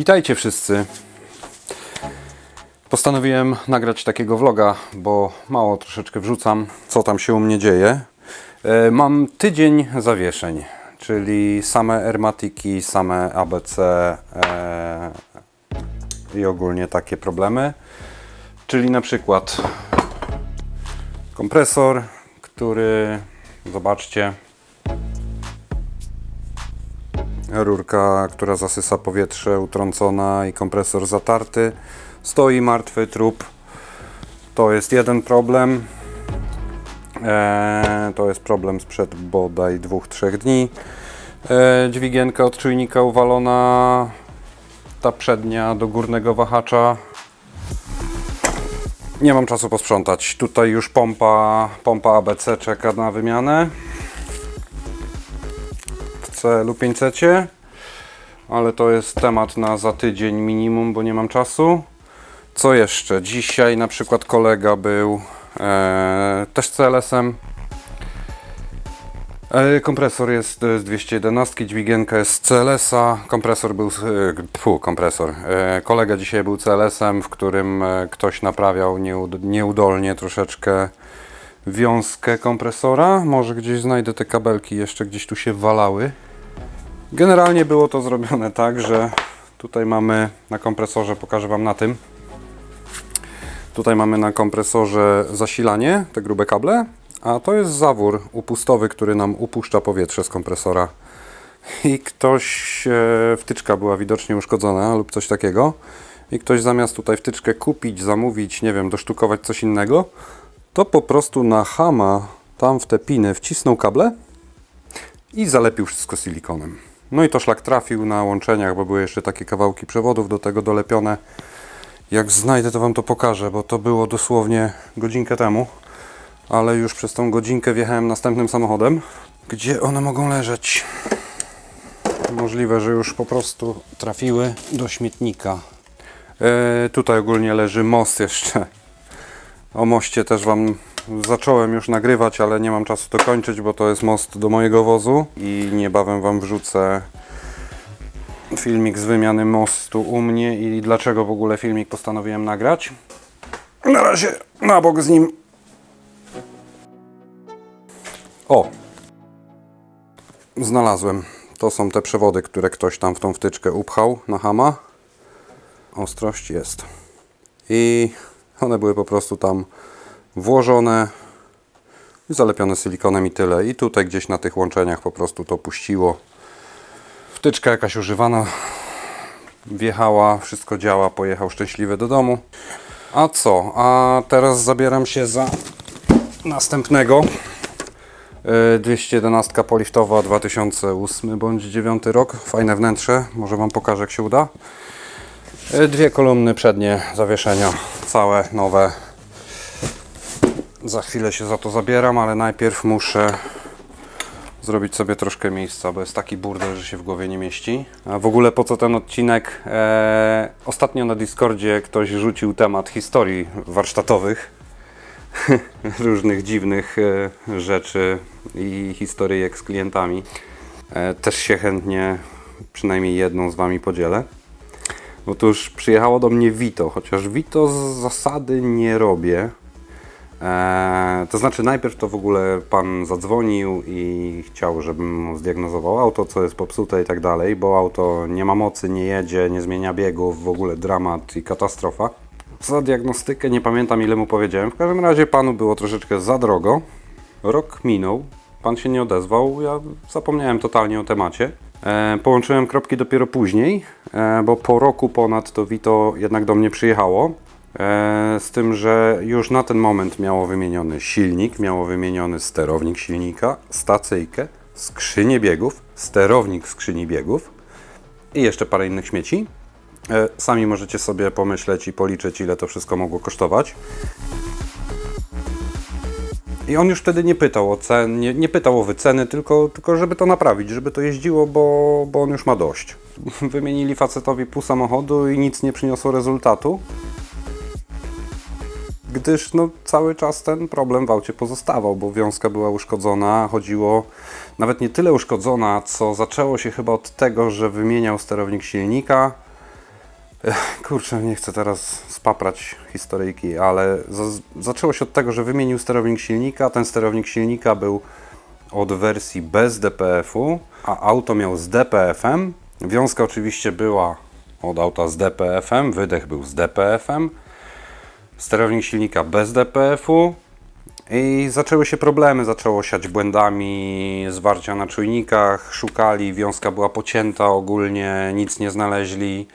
Witajcie wszyscy. Postanowiłem nagrać takiego vloga, bo mało troszeczkę wrzucam, co tam się u mnie dzieje. E, Mam tydzień zawieszeń, czyli same ermatiki, same ABC e, i ogólnie takie problemy. Czyli na przykład kompresor, który zobaczcie, rurka, która zasysa powietrze, utrącona i kompresor zatarty. Stoi martwy trup. To jest jeden problem. Eee, to jest problem sprzed bodaj dwóch, trzech dni. Eee, dźwigienka od czujnika uwalona. Ta przednia do górnego wahacza. Nie mam czasu posprzątać. Tutaj już pompa, pompa ABC czeka na wymianę lub 500, ale to jest temat na za tydzień minimum, bo nie mam czasu. Co jeszcze? Dzisiaj na przykład kolega był e, też CLS-em. E, kompresor jest z 211, dźwigienka jest z CLS-a. Kompresor był, z- e, tfu, kompresor. E, kolega dzisiaj był CLS-em, w którym e, ktoś naprawiał nieud- nieudolnie troszeczkę wiązkę kompresora. Może gdzieś znajdę te kabelki, jeszcze gdzieś tu się walały. Generalnie było to zrobione tak, że tutaj mamy na kompresorze, pokażę Wam na tym. Tutaj mamy na kompresorze zasilanie, te grube kable, a to jest zawór upustowy, który nam upuszcza powietrze z kompresora. I ktoś, e, wtyczka była widocznie uszkodzona lub coś takiego. I ktoś zamiast tutaj wtyczkę kupić, zamówić, nie wiem, dosztukować coś innego, to po prostu na hama tam w te piny wcisnął kable i zalepił wszystko silikonem. No i to szlak trafił na łączeniach, bo były jeszcze takie kawałki przewodów do tego dolepione. Jak znajdę, to Wam to pokażę, bo to było dosłownie godzinkę temu, ale już przez tą godzinkę wjechałem następnym samochodem. Gdzie one mogą leżeć? Możliwe, że już po prostu trafiły do śmietnika. E, tutaj ogólnie leży most jeszcze. O moście też Wam zacząłem już nagrywać, ale nie mam czasu dokończyć, bo to jest most do mojego wozu i niebawem Wam wrzucę filmik z wymiany mostu u mnie i dlaczego w ogóle filmik postanowiłem nagrać. Na razie na bok z nim. O! Znalazłem. To są te przewody, które ktoś tam w tą wtyczkę upchał na hama. Ostrość jest. I one były po prostu tam włożone i zalepione silikonem i tyle. I tutaj gdzieś na tych łączeniach po prostu to puściło. Wtyczka jakaś używana wjechała, wszystko działa, pojechał szczęśliwy do domu. A co? A teraz zabieram się za następnego. Yy, 211 poliftowa 2008 bądź 9 rok. Fajne wnętrze, może Wam pokażę jak się uda. Yy, Dwie kolumny przednie zawieszenia, całe nowe. Za chwilę się za to zabieram, ale najpierw muszę zrobić sobie troszkę miejsca, bo jest taki burdel, że się w głowie nie mieści. A w ogóle po co ten odcinek? Eee, ostatnio na Discordzie ktoś rzucił temat historii warsztatowych. Różnych dziwnych e, rzeczy i historyjek z klientami. E, też się chętnie przynajmniej jedną z Wami podzielę. Otóż przyjechało do mnie Vito, chociaż Vito z zasady nie robię. Eee, to znaczy, najpierw to w ogóle pan zadzwonił i chciał, żebym mu zdiagnozował auto, co jest popsute i tak dalej, bo auto nie ma mocy, nie jedzie, nie zmienia biegów, w ogóle dramat i katastrofa. Za diagnostykę nie pamiętam ile mu powiedziałem. W każdym razie panu było troszeczkę za drogo. Rok minął, pan się nie odezwał, ja zapomniałem totalnie o temacie. E, połączyłem kropki dopiero później, e, bo po roku ponad to Vito jednak do mnie przyjechało. E, z tym, że już na ten moment miało wymieniony silnik, miało wymieniony sterownik silnika, stacyjkę, skrzynię biegów, sterownik skrzyni biegów i jeszcze parę innych śmieci. E, Sami możecie sobie pomyśleć i policzyć, ile to wszystko mogło kosztować. I on już wtedy nie pytał o cen, nie, nie pytał o wyceny, tylko, tylko żeby to naprawić, żeby to jeździło, bo, bo on już ma dość. Wymienili facetowi pół samochodu i nic nie przyniosło rezultatu gdyż no, cały czas ten problem w aucie pozostawał, bo wiązka była uszkodzona, chodziło nawet nie tyle uszkodzona, co zaczęło się chyba od tego, że wymieniał sterownik silnika, Ech, kurczę, nie chcę teraz spaprać historyjki, ale za- zaczęło się od tego, że wymienił sterownik silnika. Ten sterownik silnika był od wersji bez DPF-u, a auto miał z DPF-em. Wiązka oczywiście była od auta z DPF-em, wydech był z DPF-em. Sterownik silnika bez DPF-u. I zaczęły się problemy, zaczęło siać błędami, zwarcia na czujnikach, szukali, wiązka była pocięta ogólnie, nic nie znaleźli.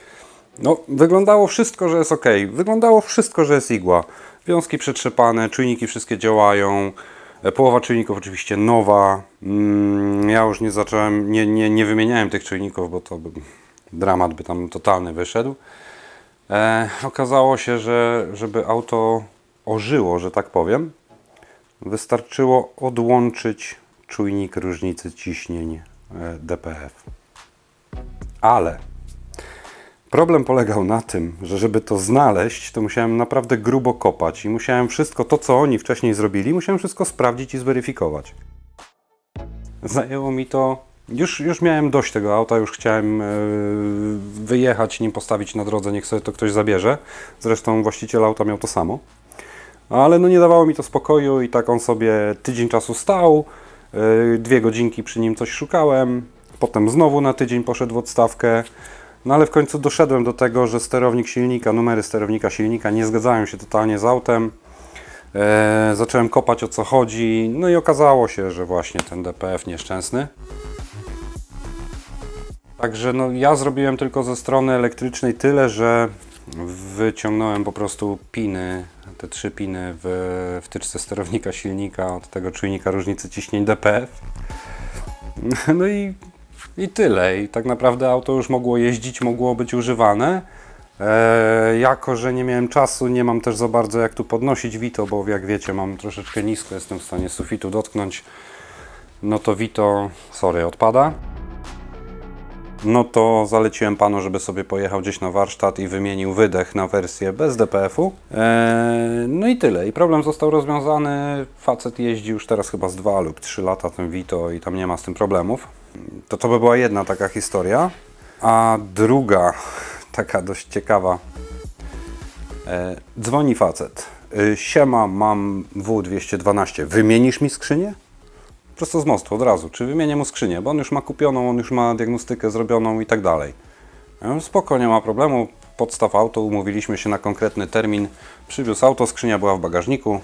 No, wyglądało wszystko, że jest ok. Wyglądało wszystko, że jest igła. Wiązki przetrzepane, czujniki wszystkie działają. E, Połowa czujników oczywiście nowa. Mm, Ja już nie zacząłem, nie, nie, nie wymieniałem tych czujników, bo to by, dramat by tam totalny wyszedł. E, okazało się, że żeby auto ożyło, że tak powiem, wystarczyło odłączyć czujnik różnicy ciśnień e, DPF. Ale problem polegał na tym, że żeby to znaleźć, to musiałem naprawdę grubo kopać i musiałem wszystko to, co oni wcześniej zrobili, musiałem wszystko sprawdzić i zweryfikować. Zajęło mi to. Już, już miałem dość tego auta, już chciałem e, wyjechać, nim postawić na drodze, niech sobie to ktoś zabierze. Zresztą właściciel auta miał to samo. Ale no nie dawało mi to spokoju i tak on sobie tydzień czasu stał, yy, dwie godzinki przy nim coś szukałem, potem znowu na tydzień poszedł w odstawkę. No ale w końcu doszedłem do tego, że sterownik silnika, numery sterownika silnika nie zgadzają się totalnie z autem. E, zacząłem kopać o co chodzi, no i okazało się, że właśnie ten DPF nieszczęsny. Także no, ja zrobiłem tylko ze strony elektrycznej tyle, że wyciągnąłem po prostu piny, te trzy piny w wtyczce sterownika silnika od tego czujnika różnicy ciśnień DPF. No i, i tyle. I tak naprawdę auto już mogło jeździć, mogło być używane. E, jako, że nie miałem czasu, nie mam też za bardzo jak tu podnosić Vito, bo jak wiecie mam troszeczkę nisko, jestem w stanie sufitu dotknąć. No to Vito, sorry, odpada no to zaleciłem panu, żeby sobie pojechał gdzieś na warsztat i wymienił wydech na wersję bez DPF-u. Eee, no i tyle. I problem został rozwiązany. Facet jeździ już teraz chyba z dwa lub trzy lata tym Vito i tam nie ma z tym problemów. To to by była jedna taka historia. A druga, taka dość ciekawa. E, dzwoni facet. Siema, mam W212. Wymienisz mi skrzynię? Prosto z mostu od razu, czy wymienię mu skrzynię, bo on już ma kupioną, on już ma diagnostykę zrobioną i tak dalej. Spoko, nie ma problemu, podstaw auto, umówiliśmy się na konkretny termin, przywiózł auto, skrzynia była w bagażniku.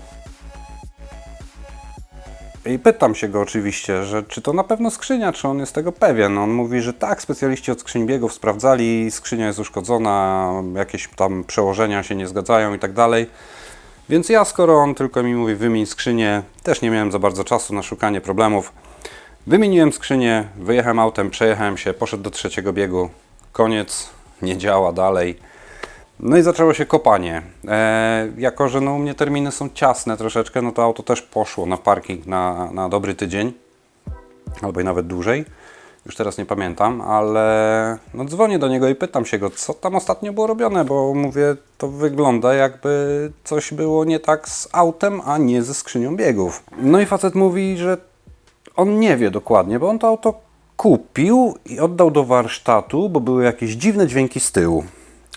I pytam się go oczywiście, że czy to na pewno skrzynia, czy on jest tego pewien. On mówi, że tak, specjaliści od skrzyń biegów sprawdzali, skrzynia jest uszkodzona, jakieś tam przełożenia się nie zgadzają i tak dalej. Więc ja, skoro on tylko mi mówi wymień skrzynię, też nie miałem za bardzo czasu na szukanie problemów. Wymieniłem skrzynię, wyjechałem autem, przejechałem się, poszedł do trzeciego biegu. Koniec, nie działa dalej. No i zaczęło się kopanie. E, jako, że no, u mnie terminy są ciasne troszeczkę, no to auto też poszło na parking na, na dobry tydzień. Albo i nawet dłużej. Już teraz nie pamiętam, ale no dzwonię do niego i pytam się go, co tam ostatnio było robione, bo mówię, to wygląda jakby coś było nie tak z autem, a nie ze skrzynią biegów. No i facet mówi, że on nie wie dokładnie, bo on to auto kupił i oddał do warsztatu, bo były jakieś dziwne dźwięki z tyłu.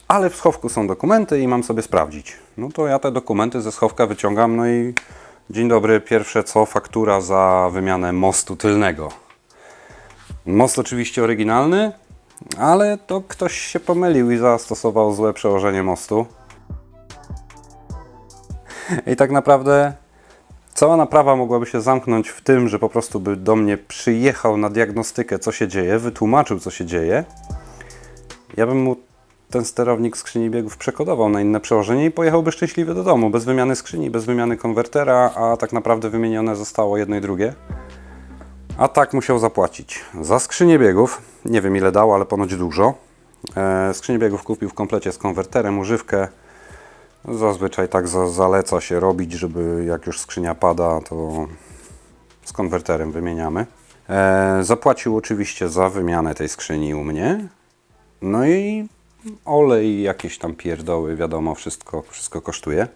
Ale w schowku są dokumenty i mam sobie sprawdzić. No to ja te dokumenty ze schowka wyciągam, no i dzień dobry, pierwsze co, faktura za wymianę mostu tylnego. Most oczywiście oryginalny, ale to ktoś się pomylił i zastosował złe przełożenie mostu. I tak naprawdę cała naprawa mogłaby się zamknąć w tym, że po prostu by do mnie przyjechał na diagnostykę, co się dzieje, wytłumaczył, co się dzieje. Ja bym mu ten sterownik skrzyni biegów przekodował na inne przełożenie i pojechałby szczęśliwy do domu, bez wymiany skrzyni, bez wymiany konwertera, a tak naprawdę wymienione zostało jedno i drugie. A tak musiał zapłacić za skrzynię biegów. Nie wiem ile dał, ale ponoć dużo. E, skrzynię biegów kupił w komplecie z konwerterem, używkę. Zazwyczaj tak za, zaleca się robić, żeby jak już skrzynia pada, to z konwerterem wymieniamy. E, zapłacił oczywiście za wymianę tej skrzyni u mnie. No i olej, jakieś tam pierdoły, wiadomo, wszystko, wszystko kosztuje.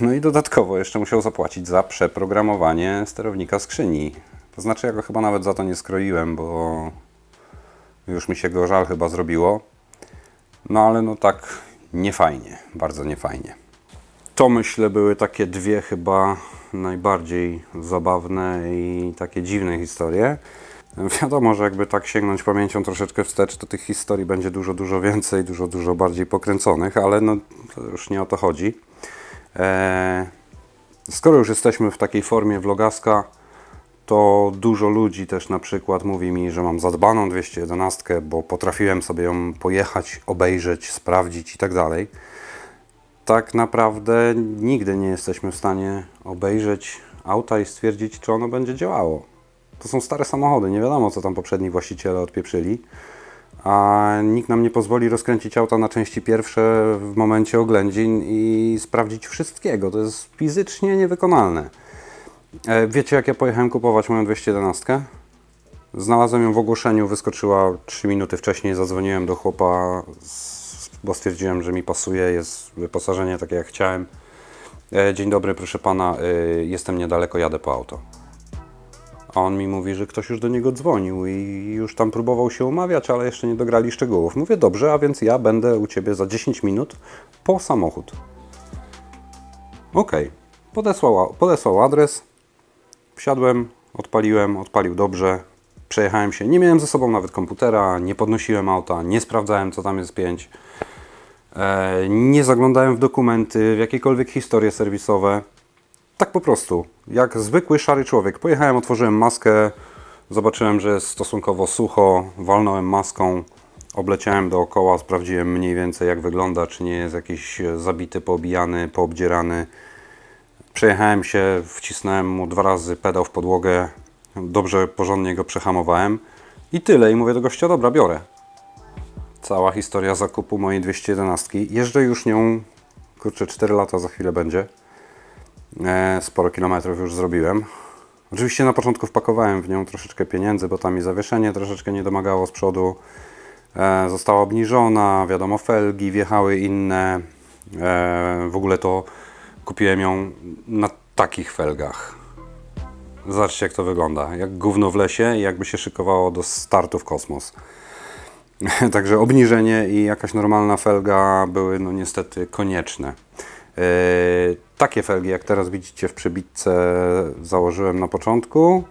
No i dodatkowo jeszcze musiał zapłacić za przeprogramowanie sterownika skrzyni. To znaczy, ja go chyba nawet za to nie skroiłem, bo już mi się go żal chyba zrobiło. No ale no tak niefajnie, bardzo niefajnie. To myślę były takie dwie chyba najbardziej zabawne i takie dziwne historie. Wiadomo, że jakby tak sięgnąć pamięcią troszeczkę wstecz, to tych historii będzie dużo, dużo więcej, dużo, dużo bardziej pokręconych, ale no już nie o to chodzi. Eee, skoro już jesteśmy w takiej formie vlogaska, to dużo ludzi też na przykład mówi mi, że mam zadbaną 211, bo potrafiłem sobie ją pojechać, obejrzeć, sprawdzić i tak dalej. Tak naprawdę nigdy nie jesteśmy w stanie obejrzeć auta i stwierdzić, czy ono będzie działało. To są stare samochody, nie wiadomo co tam poprzedni właściciele odpieprzyli, a nikt nam nie pozwoli rozkręcić auta na części pierwsze w momencie oględzin i sprawdzić wszystkiego. To jest fizycznie niewykonalne. E, Wiecie, jak ja pojechałem kupować moją 211? Znalazłem ją w ogłoszeniu, wyskoczyła 3 minuty wcześniej, zadzwoniłem do chłopa, bo stwierdziłem, że mi pasuje, jest wyposażenie takie jak chciałem. E, Dzień dobry, proszę pana, e, jestem niedaleko, jadę po auto. A on mi mówi, że ktoś już do niego dzwonił i już tam próbował się umawiać, ale jeszcze nie dograli szczegółów. Mówię, dobrze, a więc ja będę u ciebie za 10 minut po samochód. Okej, podesłał, podesłał adres, Wsiadłem, odpaliłem, odpalił dobrze. Przejechałem się. Nie miałem ze sobą nawet komputera, nie podnosiłem auta, nie sprawdzałem, co tam jest pięć. E, nie zaglądałem w dokumenty, w jakiekolwiek historie serwisowe. Tak po prostu, jak zwykły szary człowiek. Pojechałem, otworzyłem maskę, zobaczyłem, że jest stosunkowo sucho, walnąłem maską, obleciałem dookoła, sprawdziłem mniej więcej jak wygląda, czy nie jest jakiś zabity, poobijany, poobdzierany. Przejechałem się, wcisnąłem mu dwa razy pedał w podłogę, dobrze, porządnie go przehamowałem i tyle. I mówię do gościa, dobra, biorę. Cała historia zakupu mojej 211. Jeżdżę już nią, kurczę, 4 lata za chwilę będzie. E, sporo kilometrów już zrobiłem. Oczywiście na początku wpakowałem w nią troszeczkę pieniędzy, bo tam mi zawieszenie troszeczkę nie domagało z przodu. E, została obniżona, wiadomo, felgi wjechały inne. E, w ogóle to kupiłem ją na takich felgach. Zobaczcie jak to wygląda. Jak gówno w lesie i jakby się szykowało do startu w kosmos. Także obniżenie i jakaś normalna felga były no niestety konieczne. Yy, takie felgi jak teraz widzicie w przebitce założyłem na początku.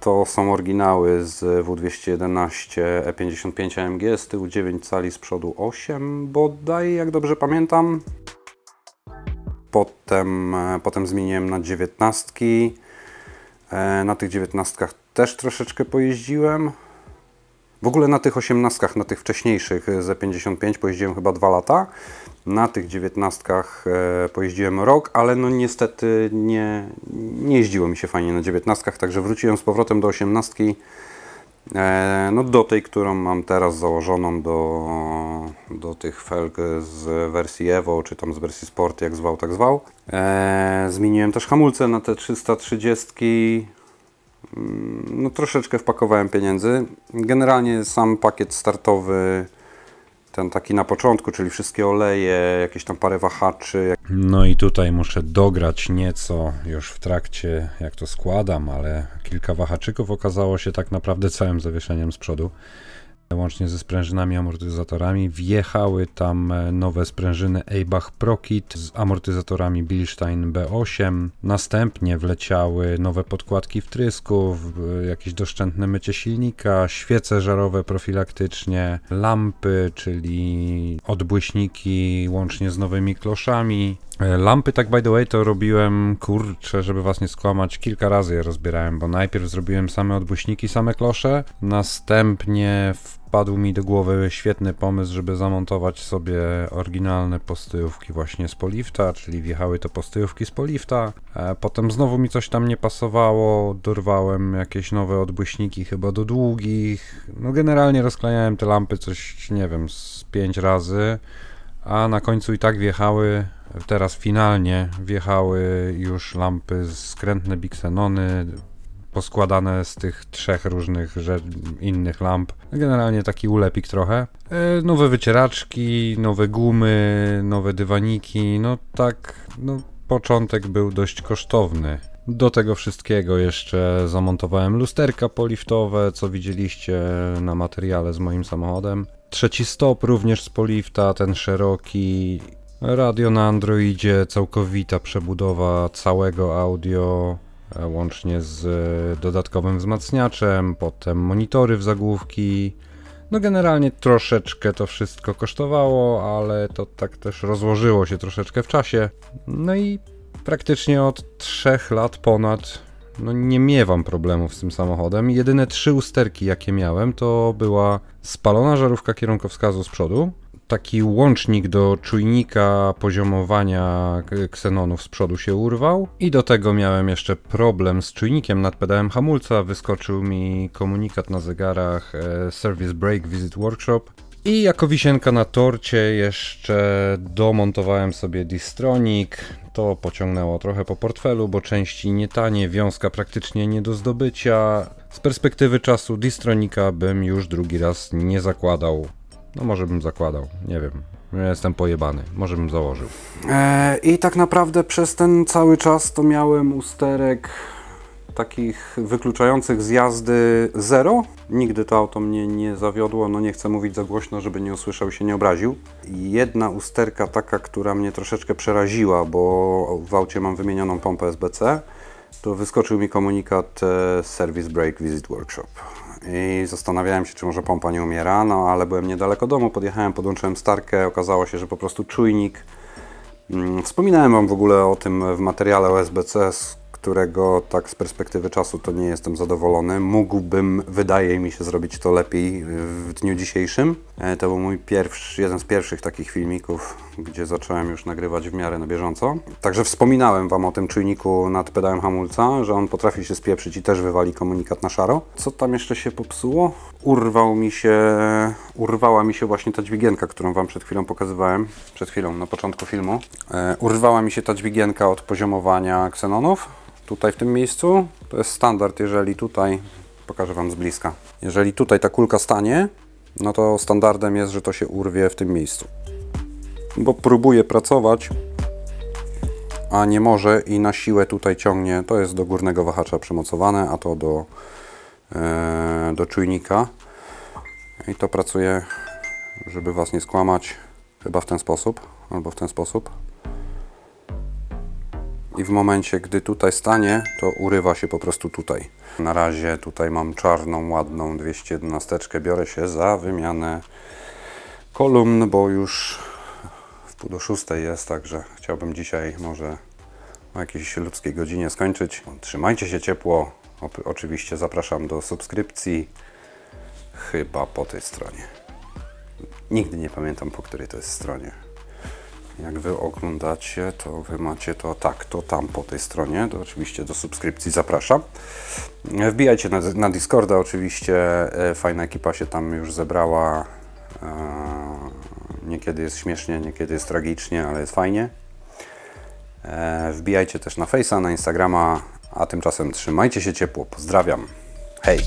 To są oryginały z W211 E55 AMG, z tyłu 9 cali, z przodu 8 bodaj, jak dobrze pamiętam. Potem, e, potem zmieniłem na 19. E, Na tych 19 też troszeczkę pojeździłem. W ogóle na tych 18, na tych wcześniejszych e, z 55 pojeździłem chyba 2 lata. Na tych 19 e, pojeździłem rok, ale no niestety nie, nie jeździło mi się fajnie na 19, także wróciłem z powrotem do 18. E, No do tej, którą mam teraz założoną do, do tych felg z wersji Evo, czy tam z wersji Sport, jak zwał, tak zwał. E, zmieniłem też hamulce na te 330. Mm, No troszeczkę wpakowałem pieniędzy. Generalnie sam pakiet startowy, ten taki na początku, czyli wszystkie oleje, jakieś tam parę wahaczy, No i tutaj muszę dograć nieco już w trakcie, jak to składam, ale kilka wahaczyków okazało się tak naprawdę całym zawieszeniem z przodu. Łącznie ze sprężynami, amortyzatorami. Wjechały tam e, nowe sprężyny Eibach ProKit z amortyzatorami Bilstein B8. Następnie wleciały nowe podkładki wtrysków, w- jakieś doszczętne mycie silnika, świece żarowe profilaktycznie, lampy, czyli odbłyśniki łącznie z nowymi kloszami. E, Lampy, tak by the way, to robiłem, kurczę, żeby was nie skłamać, kilka razy je rozbierałem, bo najpierw zrobiłem same odbłyśniki, same klosze, następnie wpadł mi do głowy świetny pomysł, żeby zamontować sobie oryginalne postyjówki właśnie z polifta, czyli wjechały to postyjówki z polifta, e, potem znowu mi coś tam nie pasowało, dorwałem jakieś nowe odbłyśniki chyba do długich, no generalnie rozklejałem te lampy coś, nie wiem, z pięć razy, a na końcu i tak wjechały, teraz finalnie wjechały już lampy skrętne Bixenony, poskładane z tych trzech różnych innych lamp. Generalnie taki ulepik trochę. E, nowe wycieraczki, nowe gumy, nowe dywaniki, no tak, no początek był dość kosztowny. Do tego wszystkiego jeszcze zamontowałem lusterka poliftowe, co widzieliście na materiale z moim samochodem. Trzeci stop również z polifta, ten szeroki. Radio na Androidzie, całkowita przebudowa całego audio, e, łącznie z e, dodatkowym wzmacniaczem, potem monitory w zagłówki. No generalnie troszeczkę to wszystko kosztowało, ale to tak też rozłożyło się troszeczkę w czasie. No i praktycznie od 3 lat ponad no nie miewam problemów z tym samochodem. Jedyne trzy usterki jakie miałem to była spalona żarówka kierunkowskazu z przodu, taki łącznik do czujnika poziomowania ksenonów z przodu się urwał i do tego miałem jeszcze problem z czujnikiem nad pedałem hamulca, wyskoczył mi komunikat na zegarach e, Service Brake Visit Workshop i jako wisienka na torcie jeszcze domontowałem sobie Distronic. To pociągnęło trochę po portfelu, bo części nie tanie, wiązka praktycznie nie do zdobycia. Z perspektywy czasu Distronika bym już drugi raz nie zakładał. No może bym zakładał, nie wiem. Ja jestem pojebany, może bym założył. E, I tak naprawdę przez ten cały czas to miałem usterek takich wykluczających z jazdy zero. Nigdy to auto mnie nie zawiodło, no nie chcę mówić za głośno, żeby nie usłyszał się, nie obraził. Jedna usterka taka, która mnie troszeczkę przeraziła, bo w aucie mam wymienioną pompę SBC, to wyskoczył mi komunikat e, Service Brake Visit Workshop. I zastanawiałem się, czy może pompa nie umiera, no ale byłem niedaleko domu, podjechałem, podłączyłem starkę, okazało się, że po prostu czujnik Mm, Wspominałem Wam w ogóle o tym w materiale o SBC, którego tak z perspektywy czasu to nie jestem zadowolony. Mógłbym, wydaje mi się, zrobić to lepiej w dniu dzisiejszym. E, To był mój pierwszy, jeden z pierwszych takich filmików, gdzie zacząłem już nagrywać w miarę na bieżąco. Także wspominałem Wam o tym czujniku nad pedałem hamulca, że on potrafi się spieprzyć i też wywali komunikat na szaro. Co tam jeszcze się popsuło? Urwał mi się, urwała mi się właśnie ta dźwigienka, którą Wam przed chwilą pokazywałem, przed chwilą, na początku filmu. E, urwała mi się ta dźwigienka od poziomowania ksenonów, tutaj w tym miejscu. To jest standard, jeżeli tutaj, pokażę Wam z bliska, jeżeli tutaj ta kulka stanie, no to standardem jest, że to się urwie w tym miejscu. Bo próbuję pracować, a nie może i na siłę tutaj ciągnie, to jest do górnego wahacza przymocowane, a to do, e, do czujnika. I to pracuje, żeby Was nie skłamać, chyba w ten sposób, albo w ten sposób. I w momencie, gdy tutaj stanie, to urywa się po prostu tutaj. Na razie tutaj mam czarną, ładną 211. Biorę się za wymianę kolumn, bo już w pół do szóstej jest, także chciałbym dzisiaj może o jakiejś ludzkiej godzinie skończyć. Trzymajcie się ciepło. Oczywiście zapraszam do subskrypcji. Chyba po tej stronie. Nigdy nie pamiętam po której to jest stronie. Jak wy oglądacie, to wy macie to tak, to tam po tej stronie. To oczywiście do subskrypcji zapraszam. Wbijajcie na, na Discorda, oczywiście e, fajna ekipa się tam już zebrała. E, Niekiedy jest śmiesznie, niekiedy jest tragicznie, ale jest fajnie. E, Wbijajcie też na Face'a, na Instagrama, a tymczasem trzymajcie się ciepło. Pozdrawiam. Hej!